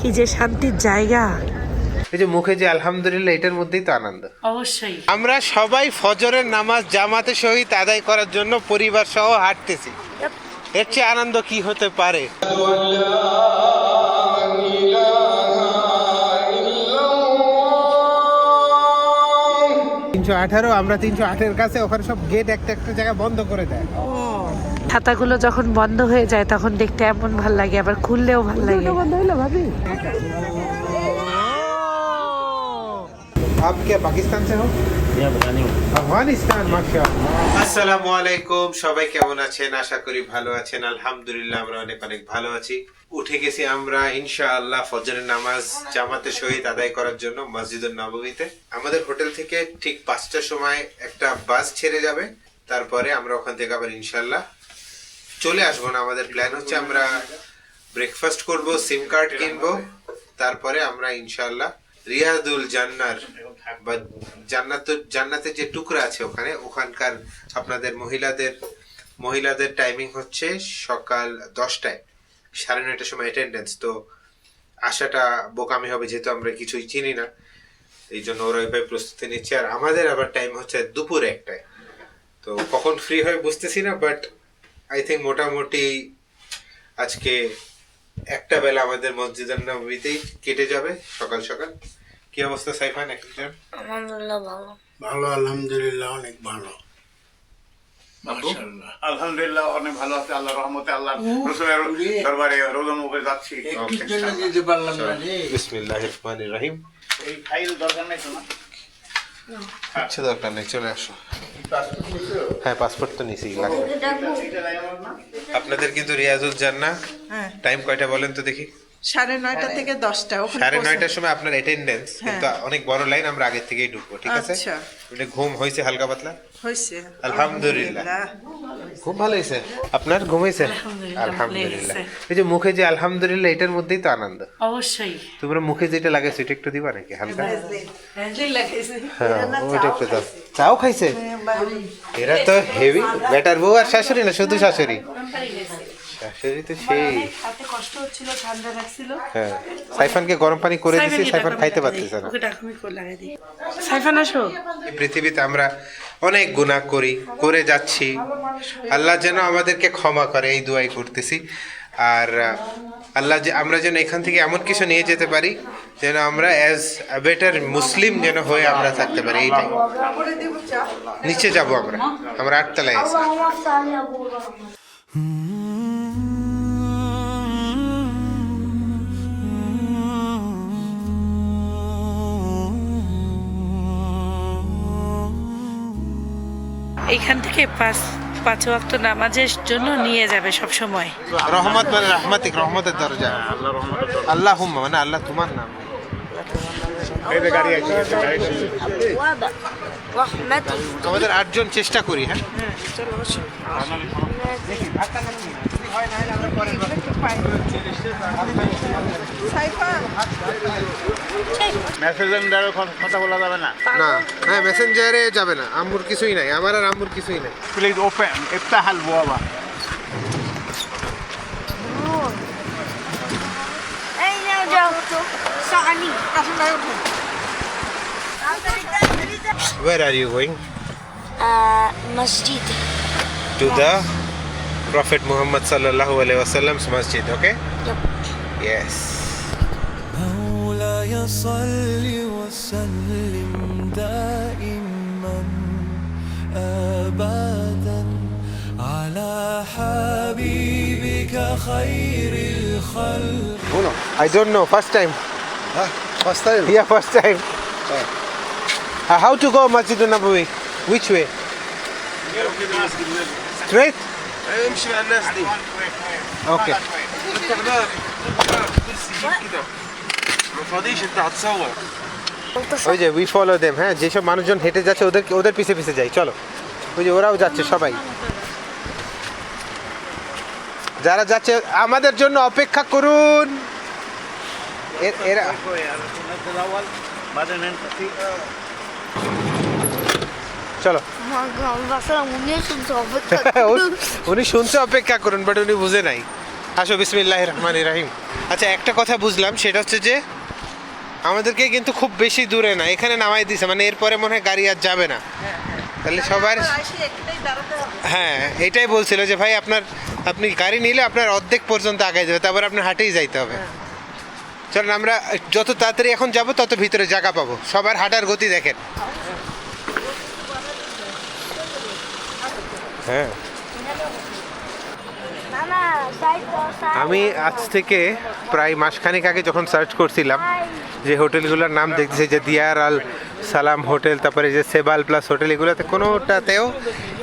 কি যে শান্তির জায়গা। এই যে মুখে যে আলহামদুলিল্লাহ এটার মধ্যেই তো আনন্দ। অবশ্যই। আমরা সবাই ফজরের নামাজ জামাতে সহিত আদায় করার জন্য পরিবার সহ হাঁটতেছি। এর চেয়ে আনন্দ কি হতে পারে? তিনশো আঠারো আমরা তিনশো আঠের কাছে ওখানে সব গেট একটা একটা জায়গা বন্ধ করে দেয়। ছাতাগুলো যখন বন্ধ হয়ে যায় তখন দেখতে এমন ভাল লাগে আবার খুললেও ভাল লাগে आप क्या पाकिस्तान से हो আফগানিস্তান মাশাআল্লাহ আসসালামু আলাইকুম সবাই কেমন আছেন আশা করি ভালো আছেন আলহামদুলিল্লাহ আমরা অনেক অনেক ভালো আছি উঠে গেছি আমরা ইনশাআল্লাহ ফজরের নামাজ জামাতে সহিত আদায় করার জন্য মসজিদুল নববীতে আমাদের হোটেল থেকে ঠিক পাঁচটার সময় একটা বাস ছেড়ে যাবে তারপরে আমরা ওখান থেকে আবার ইনশাআল্লাহ চলে আসব না, আমাদের প্ল্যান হচ্ছে আমরা ব্রেকফাস্ট করব সিম কার্ড কিনবো, তারপরে আমরা ইনশাআল্লাহ রিয়াদুল জান্নার বা জান্নাত, জান্নাতের যে টুকরা আছে ওখানে, ওখানকার আপনাদের মহিলাদের মহিলাদের টাইমিং হচ্ছে সকাল দশটায়, সাড়ে নয়টার সময় অ্যাটেন্ডেন্স তো আসাটা বোকামি হবে যেহেতু আমরা কিছুই চিনি না, এই জন্য ওরা ওইভাবে প্রস্তুতি নিচ্ছে, আর আমাদের আবার টাইম হচ্ছে দুপুর একটায়, তো কখন ফ্রি হয় বুঝতেছি না বাট আই থিঙ্ক মোটামুটি আজকে একটা বেলা আমাদের মসজিদের নবীতেই কেটে যাবে সকাল সকাল। কি অবস্থা সাইফান একজন আলহামদুলিল্লাহ ভালো। ভালো আলহামদুলিল্লাহ অনেক ভালো। আলহামদুলিল্লাহ অনেক ভালো আছে আল্লাহ রহমতে আল্লাহ রসুলের দরবারে রোজন মুখে যাচ্ছি। একটু জন্য যেতে পারলাম না রে। বিসমিল্লাহ রহিম। এই ফাইল দরকার নেই তো না? আচ্ছা দরকার নেই চলে আসো। হ্যাঁ পাসপোর্ট তো নিছি লাগবে। আপনাদের কিন্তু রিয়াজুল জান্না হ্যাঁ। টাইম কয়টা বলেন তো দেখি। সাড়ে নয়টা থেকে দশটা ওখানে সাড়ে নয়টার সময় আপনার অ্যাটেন্ডেন্স কিন্তু অনেক বড় লাইন আমরা আগের থেকেই ঢুকবো ঠিক আছে? আচ্ছা। মানে ঘুম হয়েছে হালকা পাতলা? হয়েছে। আলহামদুলিল্লাহ। খুব ভালো হয়েছে? আপনার ঘুম হয়েছে? আলহামদুলিল্লাহ, আলহামদুলিল্লাহ। এই যে মুখে যে আলহামদুলিল্লাহ এটার মধ্যেই তো আনন্দ। অবশ্যই। তোমরা মুখে যেটা লাগে সেটা একটু দিবা নাকি হালকা? লাগাইছে। হ্যাঁ একটু দাও। চাও খাইছে? এরা তো হেভি বেটার বউ আর শাশুড়ি না শুধু শাশুড়ি। শাশুড়ি তো সেই হাতে কষ্ট হচ্ছিল ঠান্ডা লাগছিল। হ্যাঁ। সাইফানকে গরম পানি করে দিছি সাইফান খাইতে পারতেছে না। ওকে টাকা আমি করে লাগাই দিই। সাইফান আসো। এই পৃথিবীতে আমরা অনেক গুনাহ করি করে যাচ্ছি। আল্লাহ যেন আমাদেরকে ক্ষমা করে এই দোয়াই করতেছি। আর আল্লাহ যে আমরা যেন এখান থেকে এমন কিছু নিয়ে যেতে পারি যেন আমরা অ্যাজ বেটার মুসলিম যেন হয়ে আমরা থাকতে পারি এইটাই। নিচে যাব আমরা আমরা আটতলায় আছি। এইখান থেকে পাঁচ পাঁচ ওয়াক্ত নামাজের জন্য নিয়ে যাবে সব সময় রহমত মানে রহমতিক রহমতের দরজা। আল্লাহ হুম্মা মানে আল্লাহ তোমার নাম। আমাদের আটজন চেষ্টা করি হ্যাঁ? মেসেঞ্জারে কথা বলা যাবে না না হ্যাঁ মেসেঞ্জারে যাবে না। আম্মুর কিছুই নাই আমার আর আম্মুর কিছুই নাই। প্লিজ ওপেন ইফতাহ আল বুয়াবা এই নাও যাও। Sunny Where are you going? মসজিদ। To the Prophet Muhammad sallallahu alaihi wasallam's masjid. Okay? Yes. Uno. I don't know. First time. Huh? First time? Yeah, first time. Uh, how to go Masjid Nabawi? Which way? Straight? Okay. ওই যে we follow them হ্যাঁ যেসব মানুষজন হেঁটে যাচ্ছে ওদের ওদের পিছে পিছে যাই চলো ওই যে ওরাও যাচ্ছে সবাই যারা যাচ্ছে আমাদের জন্য অপেক্ষা করুন এরা চলো। উনি শুনতে অপেক্ষা করুন বাট উনি বুঝে নাই। আসো বিসমিল্লাহ রহমান রাহিম। আচ্ছা একটা কথা বুঝলাম সেটা হচ্ছে যে আমাদেরকে কিন্তু খুব বেশি দূরে না এখানে নামাই দিছে মানে এরপরে মনে হয় গাড়ি আর যাবে না। তাহলে সবার দাঁড়াতে হবে। হ্যাঁ এটাই বলছিল যে ভাই আপনার আপনি গাড়ি নিলে আপনার অর্ধেক পর্যন্ত আগে যাবে তারপর আপনার হাঁটেই যাইতে হবে। চলেন আমরা যত তাড়াতাড়ি এখন যাব তত ভিতরে জায়গা পাবো। সবার হাঁটার গতি দেখেন। হ্যাঁ. আমি আজ থেকে প্রায় মাসখানেক আগে যখন সার্চ করছিলাম যে হোটেলগুলোর নাম দেখতেছি যে দিয়ার আল সালাম হোটেল তারপরে যে সেবাল প্লাস হোটেল এগুলোতে কোনোটাতেও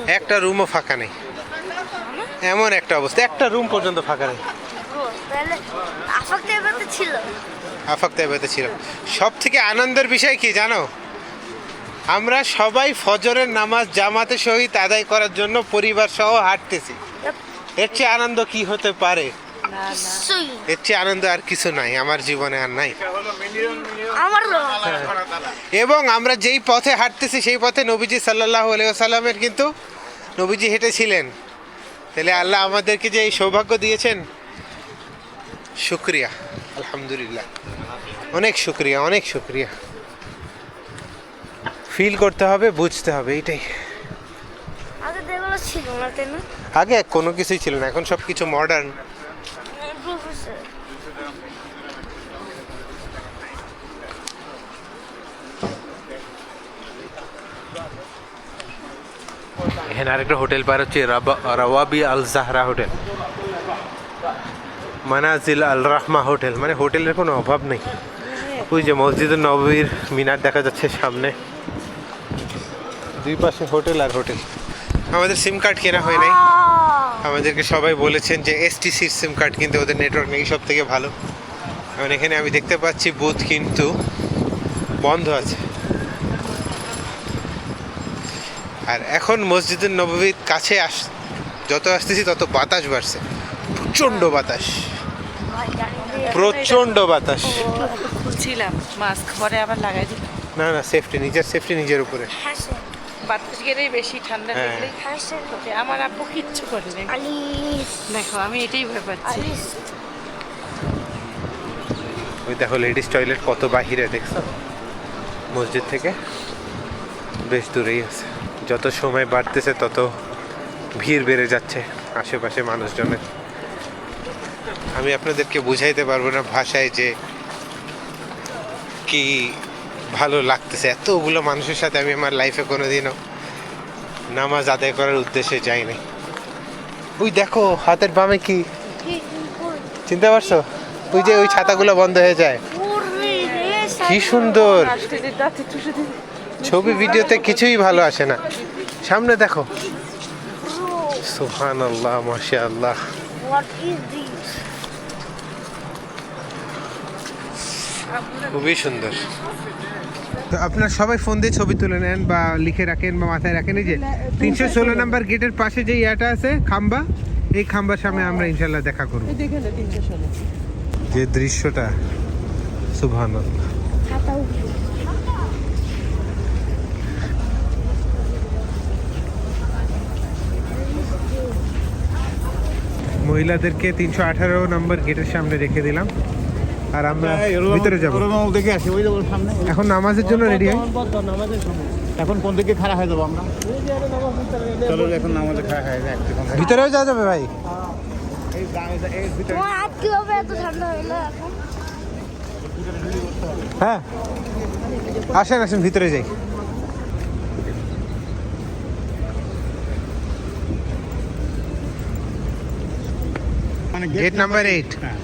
একটা রুমও ফাঁকা নেই। এমন একটা অবস্থা একটা রুম পর্যন্ত ফাঁকা নেই। আফাকতে ছিল। আফাক তাইবাতে ছিল। সব থেকে আনন্দের বিষয় কি জানো? আমরা সবাই ফজরের নামাজ জামাতে সহিত আদায় করার জন্য পরিবার সহ হাঁটতেছি। এর চেয়ে আনন্দ কি হতে পারে? এর চেয়ে আনন্দ আর কিছু নাই আমার জীবনে আর নাই। এবং আমরা যেই পথে হাঁটতেছি সেই পথে নবীজি সাল্লাহ সাল্লামের কিন্তু নবীজি হেঁটেছিলেন। তাহলে আল্লাহ আমাদেরকে যে এই সৌভাগ্য দিয়েছেন শুক্রিয়া আলহামদুলিল্লাহ। অনেক শুক্রিয়া অনেক শুক্রিয়া। ফিল করতে হবে বুঝতে হবে এটাই। আগে এগুলো ছিল না তাই না? আগে কোনো কিছুই ছিল না এখন সব কিছু মডার্ন এখানে আরেকটা হোটেল পার হচ্ছে রাবা- রাওয়াবি আল জাহরা হোটেল। মানাজিল আল রাহমা হোটেল মানে হোটেলের কোনো অভাব নেই। ওই যে মসজিদুল নবীর মিনার দেখা যাচ্ছে সামনে। দুই পাশে হোটেল আর হোটেল। আমাদের সিম কার্ড কেনা হয় নাই। আমাদেরকে সবাই বলেছেন যে এসটিসির সিম কার্ড কিনতে ওদের নেটওয়ার্ক নেই সব থেকে ভালো। এখন এখানে আমি দেখতে পাচ্ছি বুথ কিন্তু বন্ধ আছে। আর এখন মসজিদের নববীর কাছে আস যত আসতেছি তত বাতাস বাড়ছে। প্রচণ্ড বাতাস। প্রচণ্ড বাতাস। খুলছিলাম। মাস্ক পরে আবার লাগাই দিই না না সেফটি নিজের সেফটি নিজের উপরে। হাসেন বাতাস গেলেই বেশি ঠান্ডা হ্যাঁ। লাগলেই ওকে আমার আব্বু কিচ্ছু করে নেই। দেখো আমি এটাই ভয় পাচ্ছি। ওই দেখো লেডিস টয়লেট কত বাহিরে দেখছ? মসজিদ থেকে বেশ দূরেই আছে। যত সময় বাড়তেছে তত ভিড় বেড়ে যাচ্ছে আশেপাশে মানুষজনের। আমি আপনাদেরকে বুঝাইতে পারব না ভাষায় যে কি ভালো লাগতেছে। এতগুলো মানুষের সাথে আমি আমার লাইফে কোনোদিনও নামাজ আদায় করার উদ্দেশ্যে যাইনি। ওই দেখো, হাতের বামে কি? চিনতে পারছ? ওই যে ওই ছাতাগুলো বন্ধ হয়ে যায়। কি সুন্দর। ছবি, ভিডিওতে কিছুই ভালো আসে না। সামনে দেখো। সুহান আল্লাহ মাসা আল্লাহ খুবই সুন্দর। তো আপনার সবাই ফোন দিয়ে ছবি তুলে নেন বা লিখে রাখেন বা মাথায় রাখেন এই যে তিনশো ষোলো নাম্বার গেটের পাশে যে ইয়াটা আছে খাম্বা এই খাম্বার সামনে আমরা ইনশাল্লাহ দেখা করব। যে দৃশ্যটা সুবহান মহিলাদেরকে তিনশো আঠারো নম্বর গেটের সামনে রেখে দিলাম। আর আমরা ভিতরে যাব। দেখে আসি ওই যাব সামনে। এখন নামাজের জন্য রেডি হয় এখন কোন দিকে খাড়া হয়ে যাব আমরা? চলো এখন আমাদের খাড়া হয়ে যায় ভিতরেও যাওয়া যাবে ভাই? হ্যাঁ আসেন আসেন ভিতরে যাই। মানে গেট নাম্বার এইট হ্যাঁ।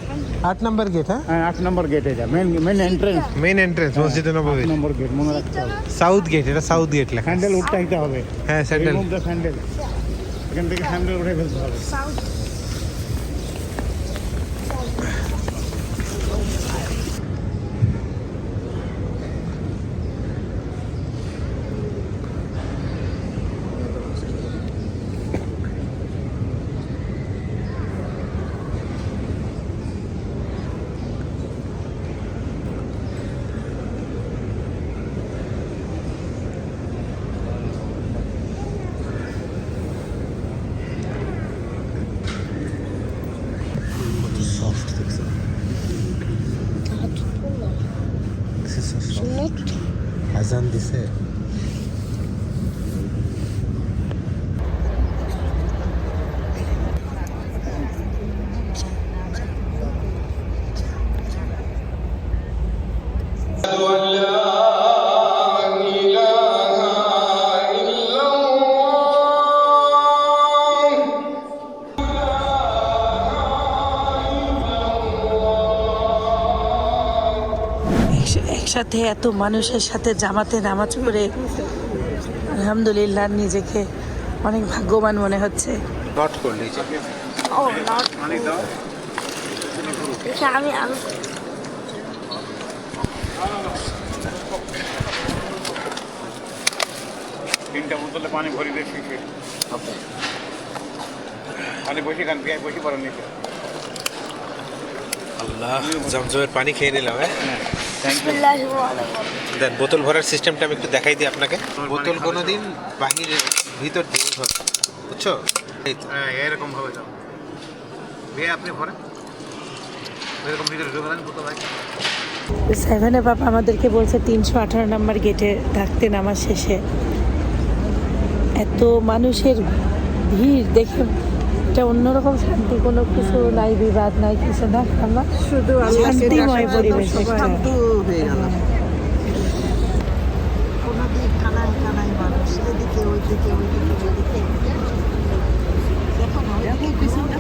হ্যাঁ আট নম্বর গেট এটা main main entrance main entrance Masjid Nabawi নম্বর গেট মনে রাখতে হবে সাউথ গেট এটা সাউথ গেট লেখা স্যান্ডেল উঠতে দিতে হবে হ্যাঁ স্যান্ডেল রিমুভ দ্য স্যান্ডেল এখান থেকে স্যান্ডেল উঠে আজান দিছে একসাথে এত মানুষের সাথে জামাতে নামাজ পড়ে আলহামদুলিল্লাহ নিজেকে অনেক ভাগ্যবান মনে হচ্ছে। নট করলি ও নট দেখি তিনটা বোতলে পানি ভরি দিয়ে পানি বসে খান পেঁয়াজ বসে পড়েন নিচে আল্লাহ জমজমের পানি খেয়ে নিলাম হ্যাঁ? রহিম। দেন বোতল ভরার সিস্টেমটা আমি একটু দেখাই দিই আপনাকে। বোতল কোনো দিন বাহিরে ভিতর দিয়ে ভরে। বুঝছ? হ্যাঁ এরকম ভাবে যাও আপনি ভরে এরকম ভিতরে ঢুকে বোতল আছে বাবা আমাদেরকে বলছে তিনশো আঠারো নম্বর গেটে থাকতে নামার শেষে। এত মানুষের ভিড় দেখে এটা অন্যরকম শান্তি কোনো কিছু নাই বিবাদ নাই কিছু না আমরা শুধু শান্তিময় পরিবেশ একটা। শান্ত হয়ে গেল কোনো দিক কানায় কানায় মানুষ এদিকে ওইদিকে ওইদিকে ওইদিকে দেখো না দেখো পিছনটা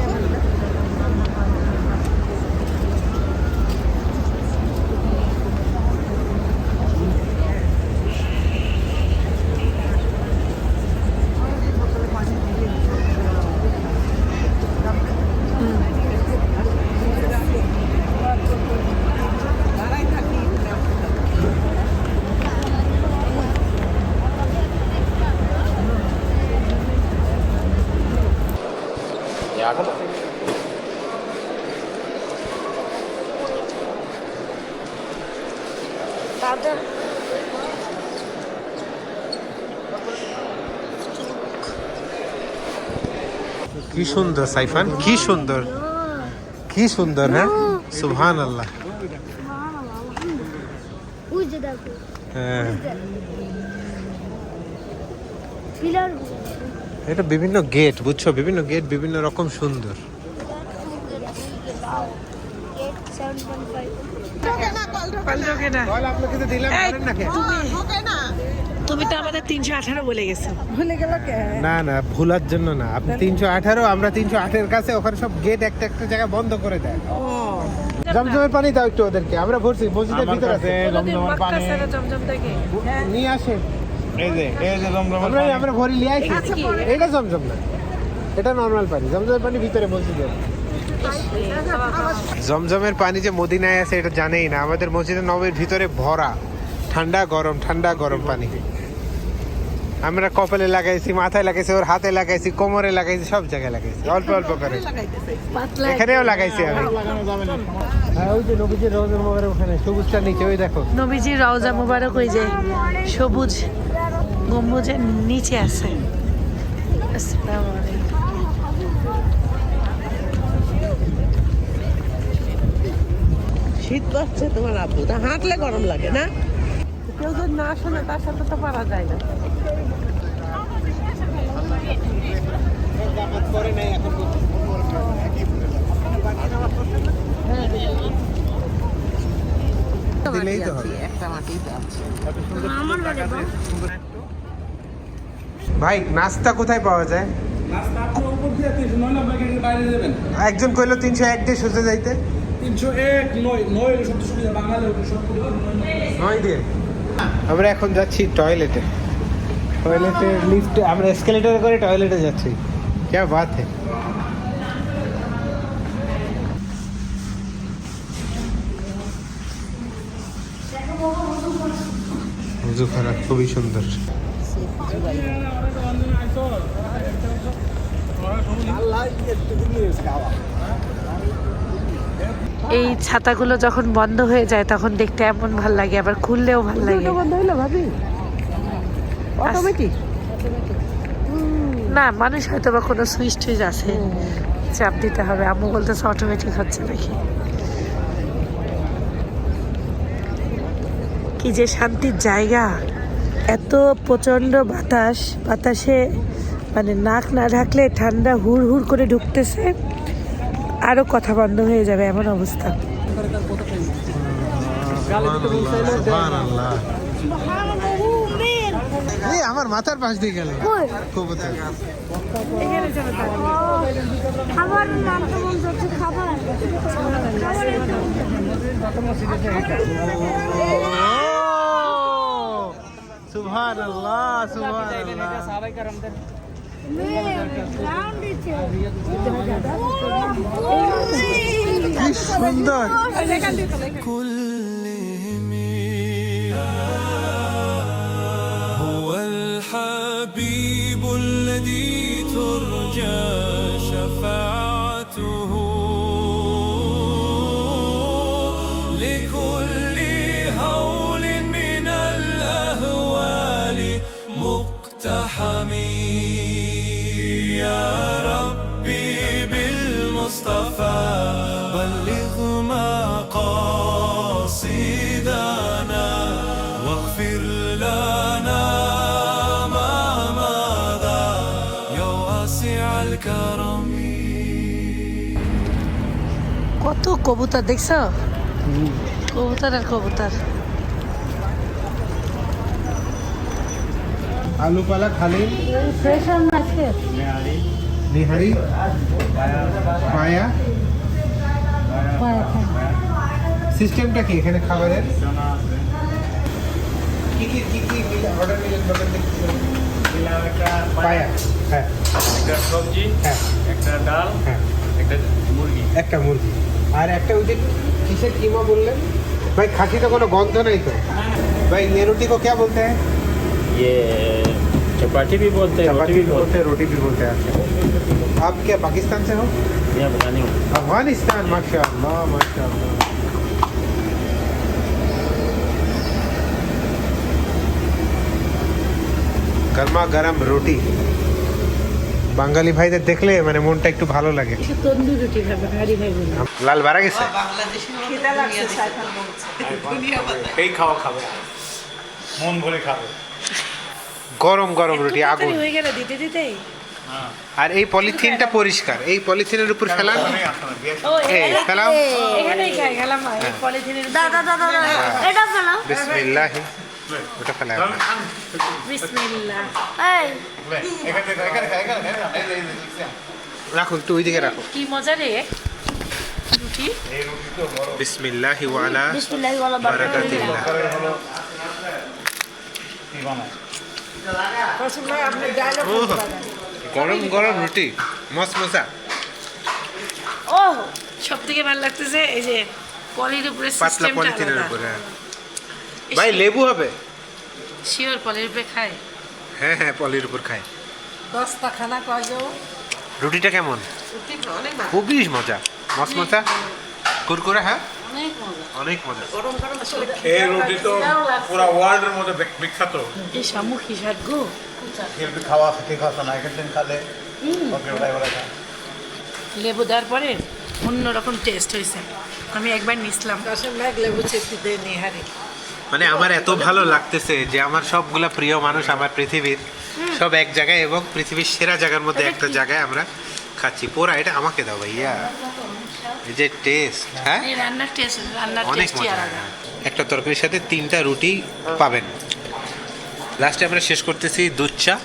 তাদের কি সুন্দর সাইফান কি সুন্দর কি সুন্দর হ্যাঁ সুহান আল্লাহ হ্যাঁ এটা বিভিন্ন গেট বুঝছ বিভিন্ন গেট বিভিন্ন রকম সুন্দর দিলাম তুমি তো আমাদের তিনশো আঠারো বলে গেছো। ভুলে গেল কে? না না ভুলার জন্য না। আপনি তিনশো আঠারো আমরা তিনশো আঠের কাছে ওখানে সব গেট একটা একটা জায়গা বন্ধ করে দেয়। জমজমের পানি দাও একটু ওদেরকে আমরা ভরছি মসজিদের ভিতরে আছে। জমজমের পানি। জমজম থেকে নিয়ে আসে এই যে এই যে জমজমের আমরা পানি। আমরা ভরি নিয়ে আসি। এটা জমজম না। এটা নর্মাল পানি। জমজমের পানি ভিতরে মসজিদের জমজমের পানি যে মদিনায় আছে এটা জানেই না। আমাদের মসজিদের নবের ভিতরে ভরা। ঠান্ডা গরম ঠান্ডা গরম পানি। আমরা কপালে লাগাইছি মাথায় লাগাইছি ওর হাতে লাগাইছি কোমরে লাগাইছি সব জায়গায় লাগাইছি। অল্প অল্প করে। এখানেও লাগাইছি আমি। হ্যাঁ ওই যে নবীজির রোজের মোবারক ওখানে সবুজটা নিচে ওই দেখো। নবীজির রওজা মুবারক ওই যে সবুজ গম্বুজের নিচে আছে। শীত করছে তোমার আব্বু তা হাঁটলে গরম লাগে না? কেউ যদি না শোনে তার সাথে তো পারা যায় না। ভাই, নাস্তা কোথায় পাওয়া যায়? একজন কইলো তিনশো এক দিয়ে সোজা যাইতে। তিনশো নয় দিয়ে। আমরা এখন যাচ্ছি টয়লেটে টয়লেটে লিফটে আমরা এসকেলেটারে করে টয়লেটে যাচ্ছি। क्या बात है খারাপ খুবই সুন্দর এই ছাতাগুলো যখন বন্ধ হয়ে যায় তখন দেখতে এমন ভাল লাগে আবার খুললেও ভাল লাগে বন্ধ হইলো ভাবি অটোমেটিক না মানুষ হয়তো বা কোনো সুইচ টুইচ আছে চাপ দিতে হবে। আম্মু বলতেছে অটোমেটিক হচ্ছে নাকি? কি যে শান্তির জায়গা। এত প্রচণ্ড বাতাস বাতাসে মানে নাক না ঢাকলে ঠান্ডা হুড় হুড় করে ঢুকতেছে আরও কথা বন্ধ হয়ে যাবে এমন অবস্থা। আমার মাথার পাশ দিয়ে গেল। কবুতর। খাবার। হচ্ছে। কি সুন্দর। الحبيب الذي ترجى কত কবুতর দেখছ? কবুতর আর কবুতর। আলু পালা খালি। নিহারি। পায়া। সিস্টেমটা কি এখানে খাবারের? কি কি কি কি অর্ডার নিলেন বলেন দেখি পায়া হ্যাঁ। একটা সবজি হ্যাঁ। একটা ডাল হ্যাঁ। একটা মুরগি। একটা মুরগি। আর একটা ওই যে কিসের কিমা বললেন ভাই খাসি তো কোনো গন্ধ নেই তো भाई ये रोटी को क्या बोलते हैं ये चपाटी भी बोलते हैं रोटी भी बोलते हैं रोटी भी बोलते हैं आप क्या पाकिस्तान से हो हैं मैं अफगानी हूँ अफगानिस्तान माशाल्लाह माशाल्लाह গরমা গরম রুটি বাঙালি ভাইদের দেখলে মানে মনটা একটু ভালো লাগে। লাল বাড়া গেছে? এই খাওয়া খাবে। মন ভরে খাবে। গরম গরম রুটি আগুন। হয়ে গেল দিতে দিতেই আর এই পলিথিনটা পরিষ্কার। এই পলিথিনের উপর ফেলান। ও এই ফেলাও। এখানেই খাই গেলাম পলিথিনের দাদা দাদা দাদা এটা ফেলাও। বিসমিল্লাহ। ওটা ফেলা বিসমিল্লাহ এই রাখো একটু ওইদিকে রাখো কি মজা রে রুটি বিসমিল্লাহ ওয়ালা বিসমিল্লাহি ওয়ালা বারাকাতিল্লাহ গরম গরম রুটি মস মজা ও সব থেকে ভালো লাগতেছে এই যে পলির উপরে পাতলা সিস্টেমটা পলিথিনের উপরে ভাই লেবু হবে? শিওর পলির উপরে খায়। হ্যাঁ হ্যাঁ পলির উপর খায়। দশটা খানা কয় যাও রুটিটা কেমন? রুটি অনেক ভালো। খুবই মজা। মস মজা। কুরকুরে হ্যাঁ? অনেক মজা। অনেক মজা। গরম গরম আসলে এই রুটি তো পুরো ওয়ার্ল্ডের মধ্যে বিখ্যাত। এই শামুক হিসাব গো। খাওয়া খেতে খাওয়া না। এখান থেকে খালে ওকে ওটাই বলা যায় লেবু দেওয়ার পরে অন্যরকম টেস্ট হয়েছে। আমি একবার নিছিলাম কাশেম ভাই লেবু চেপি দিয়ে নিহারি মানে আমার এত ভালো লাগতেছে যে আমার সবগুলা প্রিয় মানুষ আমার পৃথিবীর সব এক জায়গায় এবং পৃথিবীর সেরা জায়গার মধ্যে একটা জায়গায় আমরা খাচ্ছি। পোড়া এটা আমাকে দাও ভাইয়া। এই যে টেস্ট হ্যাঁ? অনেক মজা। একটা তরকারির সাথে তিনটা রুটি পাবেন। লাস্টে আমরা শেষ করতেছি দুধ চা।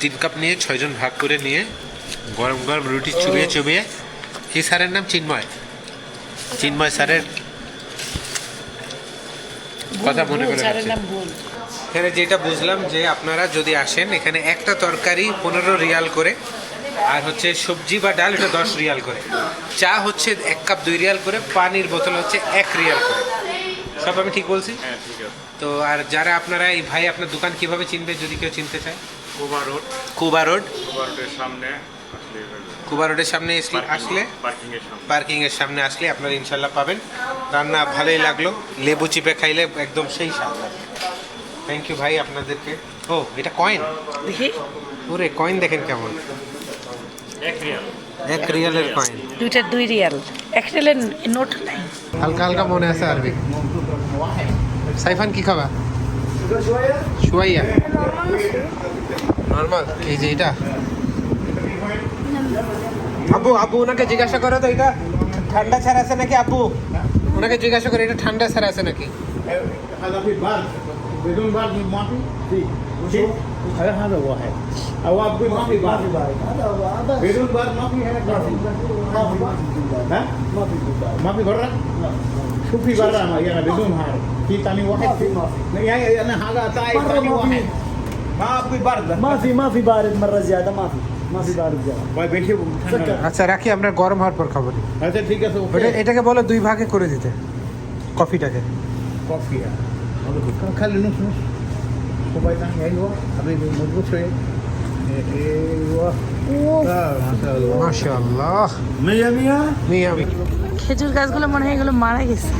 তিন কাপ নিয়ে ছয়জন ভাগ করে নিয়ে গরম গরম রুটি চুবিয়ে চুবিয়ে। এই স্যারের নাম চিন্ময়। চিন্ময় স্যারের কথা মনে করে এখানে যেটা বুঝলাম যে আপনারা যদি আসেন এখানে একটা তরকারি পনেরো রিয়াল করে আর হচ্ছে সবজি বা ডাল এটা দশ রিয়াল করে। চা হচ্ছে এক কাপ দুই রিয়াল করে পানির বোতল হচ্ছে এক রিয়াল করে। সব আমি ঠিক বলছি? হ্যাঁ ঠিক আছে। তো আর যারা আপনারা এই ভাই আপনার দোকান কীভাবে চিনবে যদি কেউ চিনতে চায়? Quba road. Quba road. কোবা রোডের সামনে কুবা রোডের সামনে এসলে- আসলে? পার্কিং এর সামনে আসলে আপনারা ইনশাল্লাহ পাবেন। রান্না ভালোই লাগল লেবু চিপে খাইলে একদম সেই স্বাদ থ্যাংক ইউ ভাই আপনাদেরকে। ও এটা কয়েন দেখি। ওরে কয়েন দেখেন কেমন। এক রিয়াল। এক রিয়ালের কয়েন দুইটা দুই রিয়াল। এক রিয়ালের নোট নাই। হালকা হালকা মনে আছে আরবি। সাইফান কি খাবা? শুয়াইয়া নর্মাল? এই যে এটা? আব্বু আব্বু ওনাকে জিজ্ঞাসা করো তো এটা ঠান্ডা ছাড়া আছে নাকি আব্বু ওনাকে জিজ্ঞাসা করে এটা ঠান্ডা ছাড়া আছে নাকি هذا في بارد بدون بارد ما في في في هذا هذا واحد او ابي ما في بارد بدون بارد ما في هنا ما في ما في ها ما في ما في برا شو في برا ما يعني بدون هذا في ثاني واحد في ما في يعني انا هذا تاي ثاني واحد ما ابي بارد ما في ما في بارد مره زياده ما في আচ্ছা রাখি আমরা গরম হওয়ার পর খাব। আচ্ছা ঠিক আছে এটাকে বলো দুই ভাগে করে দিতে। কফিটাকে। কফি হ্যাঁ। খালি নুস নুস। সবাই না আইব আমি মজবুত হয়ে খেজুর গাছগুলো মনে হয় এগুলো মারা গেছে।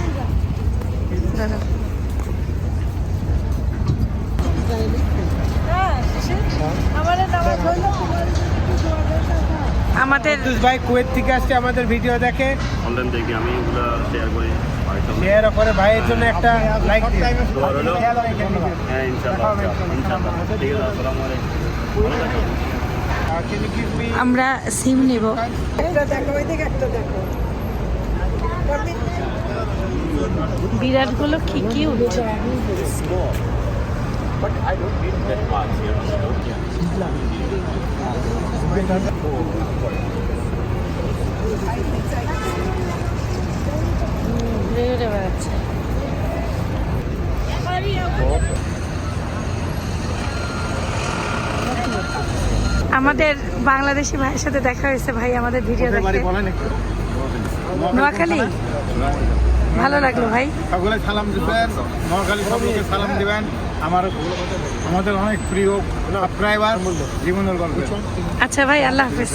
আমাদের ভাই কুয়েত থেকে আসছে আমাদের ভিডিও দেখে। অনলাইন দেখি আমি এগুলো শেয়ার করি। শেয়ার করে ভাইয়ের জন্য একটা লাইক দিন। হ্যাঁ ইনশাআল্লাহ ইনশাআল্লাহ। ঠিক আছে আসসালামু আলাইকুম। আমরা সিম নেব। বিরাটগুলো কি ঘুরে ঘুরে বেড়াচ্ছে আমাদের বাংলাদেশি ভাইয়ের সাথে দেখা হয়েছে ভাই আমাদের ভিডিও দেখে। নোয়াখালী। ভালো লাগল ভাই। সকলে সালাম দিবেন মহাকালী সকলকে সালাম দিবেন। আমার আমাদের অনেক প্রিয় সাবস্ক্রাইবার জীবনের গল্প আচ্ছা ভাই আল্লাহ হাফিজ।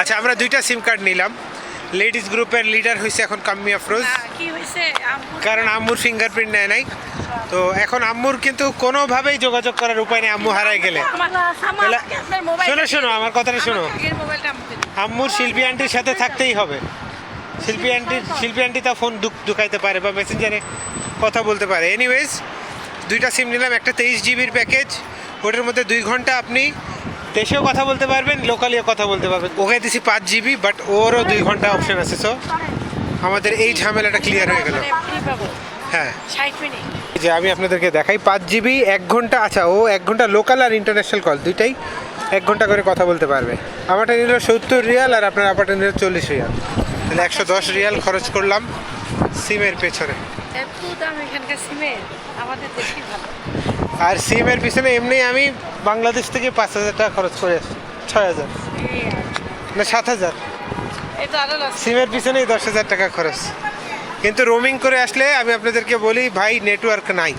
আচ্ছা আমরা দুইটা সিম কার্ড নিলাম। লেডিস গ্রুপের লিডার হয়েছে এখন কাম্মি আফরোজ। কি হয়েছে কারণ আম্মুর ফিঙ্গারপ্রিন্ট নেয় নাই। তো এখন আম্মুর কিন্তু কোনোভাবেই যোগাযোগ করার উপায় নেই আম্মু হারায় গেলে। শোনো শোনো আমার কথাটা শোনো। আম্মুর শিল্পী আন্টির সাথে থাকতেই হবে। শিল্পী আন্টি শিল্পী আন্টি তা ফোন দুঃখ ঢুকাইতে পারে বা মেসেঞ্জারে কথা বলতে পারে। এনিওয়েজ দুইটা সিম নিলাম একটা তেইশ জিবির প্যাকেজ। ওটার মধ্যে দুই ঘণ্টা আপনি দেশেও কথা বলতে পারবেন লোকালিও কথা বলতে পারবেন। ওকে দিছি পাঁচ জিবি বাট ওরও দুই ঘণ্টা অপশন আছে সো আমাদের এই ঝামেলাটা ক্লিয়ার হয়ে গেল। হ্যাঁ। যে আমি আপনাদেরকে দেখাই পাঁচ জিবি এক ঘণ্টা আচ্ছা ও এক ঘণ্টা লোকাল আর ইন্টারন্যাশনাল কল দুইটাই এক ঘণ্টা করে কথা বলতে পারবে। আমারটা নিল সত্তর রিয়াল আর আপনার আপারটা নিল চল্লিশ রিয়াল। তাহলে একশো দশ রিয়াল খরচ করলাম সিমের পেছনে। এত দাম এখানকার সিমের? আর সিমের পিছনে এমনি আমি বাংলাদেশ থেকে পাঁচ হাজার টাকা খরচ করে আসছি ছয় হাজার। না সাত হাজার। সিমের পিছনেই দশ হাজার টাকা খরচ। কিন্তু রোমিং করে আসলে আমি আপনাদেরকে বলি ভাই নেটওয়ার্ক নাই।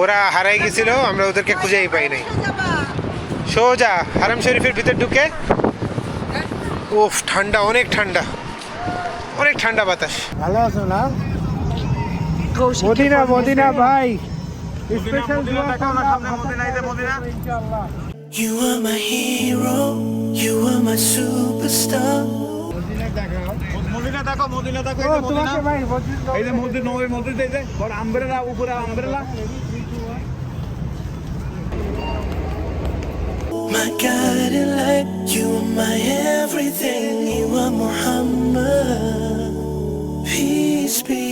ওরা হারাই গেছিল আমরা ওদেরকে খুঁজেই পাই নাই। সোজা হারাম শরীফের ভিতর ঢুকে। ওফ ঠান্ডা অনেক ঠান্ডা। অনেক ঠান্ডা বাতাস। ভালো আছো না? মদিনা মদিনা ভাই। স্পেশাল দোয়া করলাম সামনে মদিনাইতে Medina You are my hero, you are my superstar. Medina দেখো মদিনা দেখো এই মদিনা এই যে মসজিদ নবী মসজিদ এই যে বড় আমব্রেলা উপরে umbrella My guiding light, you are my everything, you are Muhammad. Peace be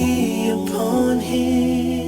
upon him.